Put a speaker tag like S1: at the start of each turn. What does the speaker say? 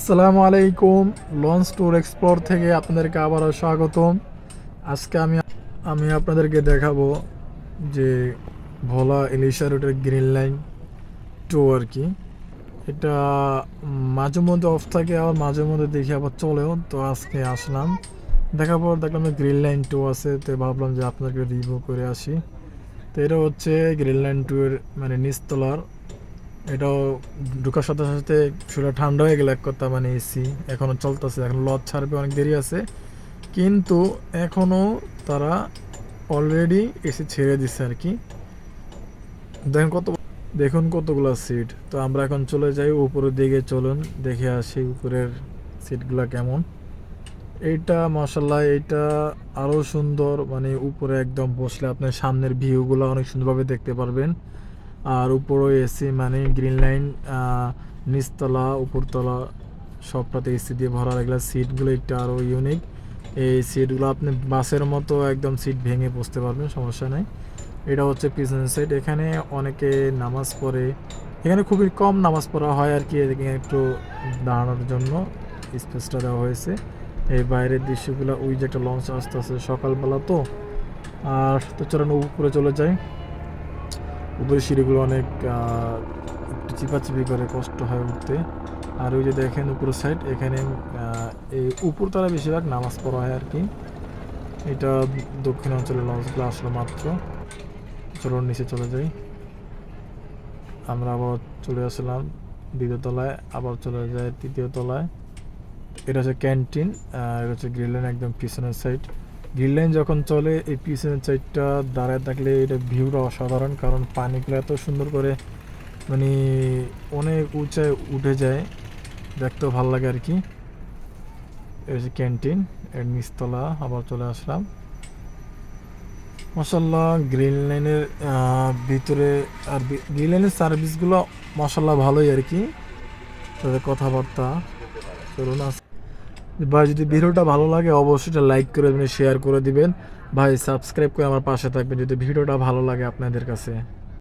S1: আসসালামু আলাইকুম launch tour explore থেকে আপনাদেরকে আবারও স্বাগতম। আজকে আমি আমি আপনাদেরকে দেখাবো যে ভোলা ইলিশা রুটের গ্রিন লাইন টু আর কি। এটা মাঝে মধ্যে অফ থাকে, আবার মাঝে মধ্যে দেখি আবার চলেও, তো আজকে আসলাম। দেখার পর দেখলাম যে গ্রিন লাইন টু আছে, তো ভাবলাম যে আপনাদেরকে রিভিউ করে আসি। তো এটা হচ্ছে গ্রিন লাইন টু এর মানে নিচতলার এটাও ঢুকার সাথে সাথে শরীর ঠান্ডা হয়ে গেল এক কথা মানে এসি এখনও চলতেছে, এখন লজ ছাড়বে, অনেক দেরি আছে। কিন্তু এখনও তারা অলরেডি এসি ছেড়ে দিচ্ছে আর কি। দেখুন কত, দেখুন কতগুলো সিট তো আমরা এখন চলে যাই উপরের দিকে, চলুন দেখে আসি উপরের সিটগুলো কেমন। এইটা মাসাল্লাহ এইটা আরও সুন্দর মানে উপরে একদম বসলে আপনার সামনের ভিউগুলো অনেক সুন্দরভাবে দেখতে পারবেন। আর উপরও এসি মানে গ্রিন লাইন নিচতলা, উপরতলা, সবটাতে এসি দিয়ে ভরা। এগুলো সিটগুলো একটু আরও ইউনিক এই সিটগুলো আপনি বাসের মতো একদম সিট ভেঙে বসতে পারবেন, সমস্যা নেই। এটা হচ্ছে পিছনের সাইড এখানে অনেকে নামাজ পড়ে। এখানে খুবই কম নামাজ পড়া হয় আর কি, এদিকে একটু দাঁড়ানোর জন্য স্পেসটা দেওয়া হয়েছে। এই বাইরের দৃশ্যগুলো, ওই যে একটা লঞ্চ আসতে আসতে সকালবেলা তো। আর তো চলেন, উপরে চলে যাই। উপরে সিঁড়িগুলো অনেক একটু চিপাচিপি করে কষ্ট হয় উঠতে। আর ওই যে দেখেন উপরের সাইড এখানে এই উপরতলা বেশিরভাগ নামাজ পড়া হয় আর কি। এটা দক্ষিণ অঞ্চলের লঞ্চগুলো আসলো মাত্র। চলুন নিচে চলে যাই। আমরা আবার চলে আসলাম দ্বিতীয় তলায়, আবার চলে যাই তৃতীয় তলায়। এটা হচ্ছে ক্যান্টিন এটা হচ্ছে গ্রিল লাইন একদম পিছনের সাইড গ্রিল লাইন যখন চলে, এই পিছনের সাইডটা দাঁড়ায় থাকলে এটা ভিউটা অসাধারণ, কারণ পানিগুলো এত সুন্দর করে মানে অনেক উঁচায় উঠে যায়। দেখতেও ভালো লাগে আর কি। এটা হচ্ছে ক্যান্টিন এর নিচতলা, আবার চলে আসলাম। মশাল্লাহ গ্রিন লাইনের ভিতরে আর গ্রিন লাইনের সার্ভিসগুলো মশাল্লাহ ভালোই আর কি। তাদের কথাবার্তা, চলুন আজ ভাই, যদি ভিডিওটা ভালো লাগে, অবশ্যই লাইক করে দেবেন শেয়ার করে দিবেন। ভাই সাবস্ক্রাইব করে আমার পাশে থাকবেন যদি ভিডিওটা ভালো লাগে আপনাদের কাছে।